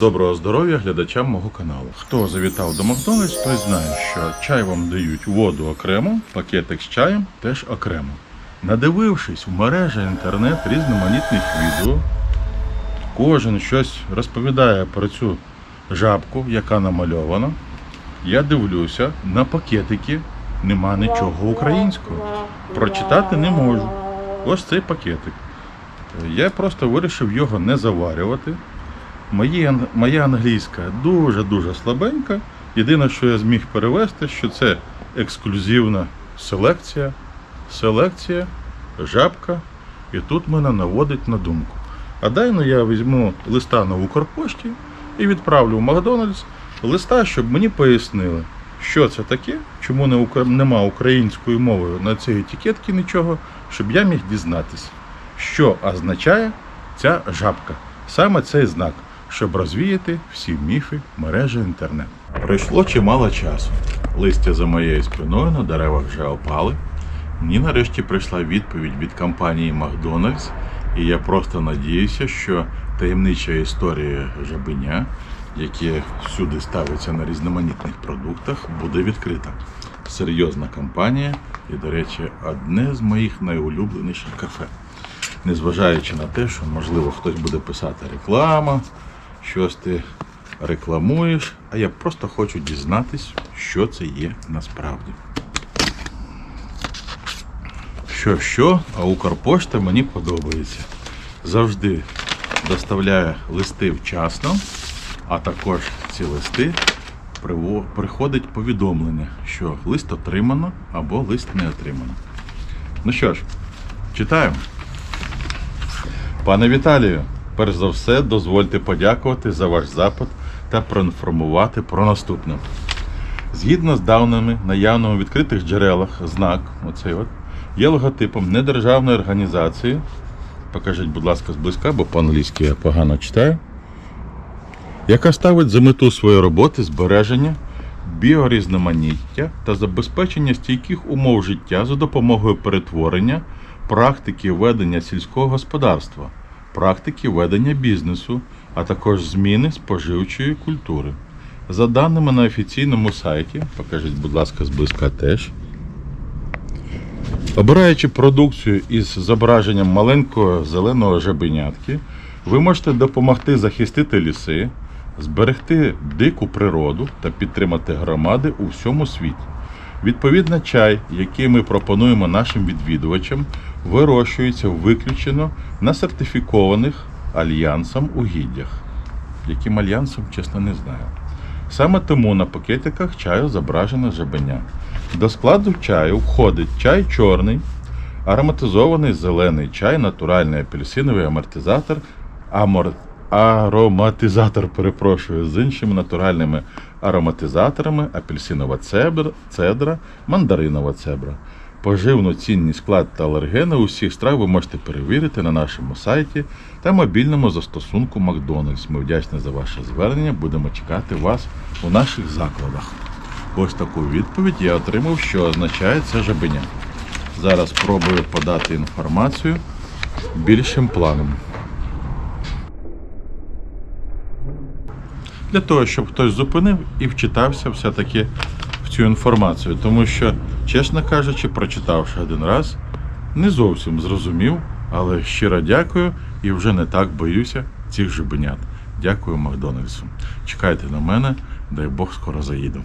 Доброго здоров'я глядачам мого каналу. Хто завітав до Макдональдс, той знає, що чай вам дають воду окремо, пакетик з чаєм теж окремо. Надивившись в мережі інтернет різноманітних відео, кожен щось розповідає про цю жабку, яка намальована. Я дивлюся, на пакетики нема нічого українського. Прочитати не можу. Ось цей пакетик. Я просто вирішив його не заварювати. Мої, моя англійська дуже-дуже слабенька. Єдине, що я зміг перевести, що це ексклюзивна селекція, селекція, жабка, і тут мене наводить на думку. А дай ну я візьму листа на Укрпошті і відправлю в Макдональдс листа, щоб мені пояснили, що це таке, чому не укра- нема української мови на цій етикетці нічого, щоб я міг дізнатися, що означає ця жабка. Саме цей знак, щоб розвіяти всі міфи мережі інтернет. Пройшло чимало часу. Листя за моєю спиною на деревах вже опали. Мені нарешті прийшла відповідь від компанії Макдональдс, і я просто надіюся, що таємнича історія жабеня, яке всюди ставиться на різноманітних продуктах, буде відкрита. Серйозна компанія і, до речі, одне з моїх найулюбленіших кафе незважаючи на те, що можливо хтось буде писати реклама, щось ти рекламуєш, а я просто хочу дізнатись, що це є насправді. Що, що, а Укрпошта мені подобається. Завжди доставляє листи вчасно, а також ці листи приходить повідомлення, що лист отримано або лист не отримано. Ну що ж, читаємо. Пане Віталію, перш за все, дозвольте подякувати за ваш запит та проінформувати про наступне. Згідно з даними наявними в відкритих джерелах, знак, оцей от, є логотипом недержавної організації. Покажіть, будь ласка, зблизька, бо по-англійськи я погано читаю. Яка ставить за мету своєї роботи збереження біорізноманіття та забезпечення стійких умов життя за допомогою перетворення практики ведення сільського господарства, практики ведення бізнесу, а також зміни споживчої культури. За даними на офіційному сайті, покажіть, будь ласка, зблизька теж. Обираючи продукцію із зображенням маленького зеленого жабенятки, ви можете допомогти захистити ліси, зберегти дику природу та підтримати громади у всьому світі. Відповідно, чай, який ми пропонуємо нашим відвідувачам, вирощується виключено на сертифікованих альянсом угіддях. Яким альянсом, чесно, не знаю. Саме тому на пакетиках чаю зображено жабеня. До складу чаю входить чай чорний, ароматизований зелений чай, натуральний апельсиновий амортизатор, амор... ароматизатор, перепрошую, з іншими натуральними ароматизаторами, апельсинова цедра, мандаринова цебра. Поживну цінність склад та алергени усіх страв ви можете перевірити на нашому сайті та мобільному застосунку Макдональдс. Ми вдячні за ваше звернення. Будемо чекати вас у наших закладах. Ось таку відповідь я отримав, що означає це жабеня. Зараз спробую подати інформацію більшим планом. Для того, щоб хтось зупинив і вчитався все-таки в цю інформацію. Тому що, чесно кажучи, прочитавши один раз, не зовсім зрозумів, але щиро дякую і вже не так боюся цих жебенят. Дякую Макдональдсу. Чекайте на мене, дай Бог скоро заїду.